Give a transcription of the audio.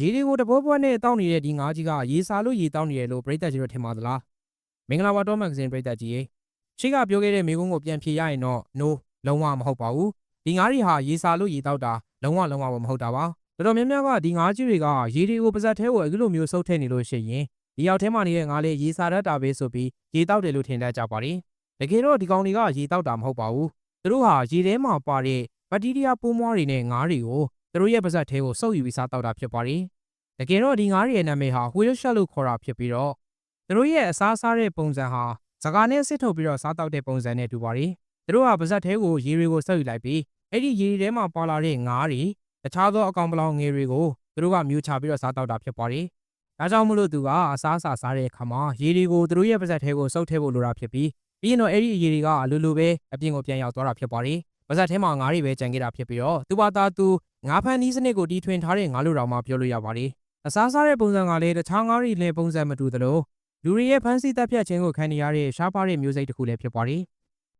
ရေတွေကိုတပွဲပွဲနဲ့တောက်နေတဲ့ဒီငါးကြီးကရေစာလို့ရေတောက်နေတယ်လို့ပြည်သက်ကြီးတို့ထင်ပါသလားမင်္ဂလာပါတော့မဂ္ဂဇင်းပြည်သက်ကြီးရေရှိကပြောခဲ့တဲ့မိကုန်းကိုပြန်ဖြေရရင်တော့ no လုံးဝမဟုတ်ပါဘူးဒီငါးတွေဟာရေစာလို့ရေတောက်တာလုံးဝလုံးဝမဟုတ်တာပါတော်တော်များများကဒီငါးကြီးတွေကရေတွေကိုပါဇက်ထဲကိုအခုလိုမျိုးစုပ်ထည့်နေလို့ရှိရင်ဒီရောက်ထဲမှာနေတဲ့ငါးလေးရေစာတတ်တာပဲဆိုပြီးရေတောက်တယ်လို့ထင်တတ်ကြပါတယ်တကယ်တော့ဒီကောင်တွေကရေတောက်တာမဟုတ်ပါဘူးသူတို့ဟာရေထဲမှာပါတဲ့ဘက်တီးရီးယားပိုးမွှားတွေနဲ့ငါးတွေကို သူတို့ရဲ့ပါဇက်ထဲကိုစုပ်ယူပြီးစားတောက်တာဖြစ်ပါတယ်တကယ်တော့ဒီငါးတွေရဲ့နာမည်ဟာ whale shark လို့ခေါ်တာဖြစ်ပြီးတော့သူတို့ရဲ့အစားစားတဲ့ပုံစံဟာစကားနဲ့စစ်ထုတ်ပြီးတော့စားတောက်တဲ့ပုံစံနဲ့တူပါတယ်သူတို့ဟာပါဇက်သေးကိုရေတွေကိုဆက်ယူလိုက်ပြီးအဲ့ဒီရေတွေထဲမှာပါလာတဲ့ငါးတွေတခြားသောအကောင်ပလောင်ငယ်တွေကိုသူတို့ကမြူချပြီးတော့စားတောက်တာဖြစ်ပါတယ်ဒါကြောင့်မလို့သူကအစားအစာစားတဲ့အခါမှာရေတွေကိုသူတို့ရဲ့ပါဇက်သေးကိုစုပ်ထည့်ဖို့လိုတာဖြစ်ပြီးပြီးရင်တော့အဲ့ဒီရေတွေကအလိုလိုပဲအပြင်ကိုပြန်ရောက်သွားတာဖြစ်ပါတယ် ပါဇက်ထဲမှာငါးတွေပဲကြံခဲ့တာဖြစ်ပြီးတော့သူ့ဘာသာသူငါးဖန်နီးစနစ်ကိုတီထွင်ထားတဲ့ငါးလိုတောင်မှပြောလို့ရပါတယ်အစားစားတဲ့ပုံစံကလည်းတခြားငါးတွေလည်းပုံစံမတူသလိုလူတွေရဲ့ဖန်ဆီးတပ်ဖြတ်ခြင်းကိုခံနေရတဲ့ရှားပါးတဲ့မျိုးစိတ်တစ်ခုလည်းဖြစ်ပါတယ်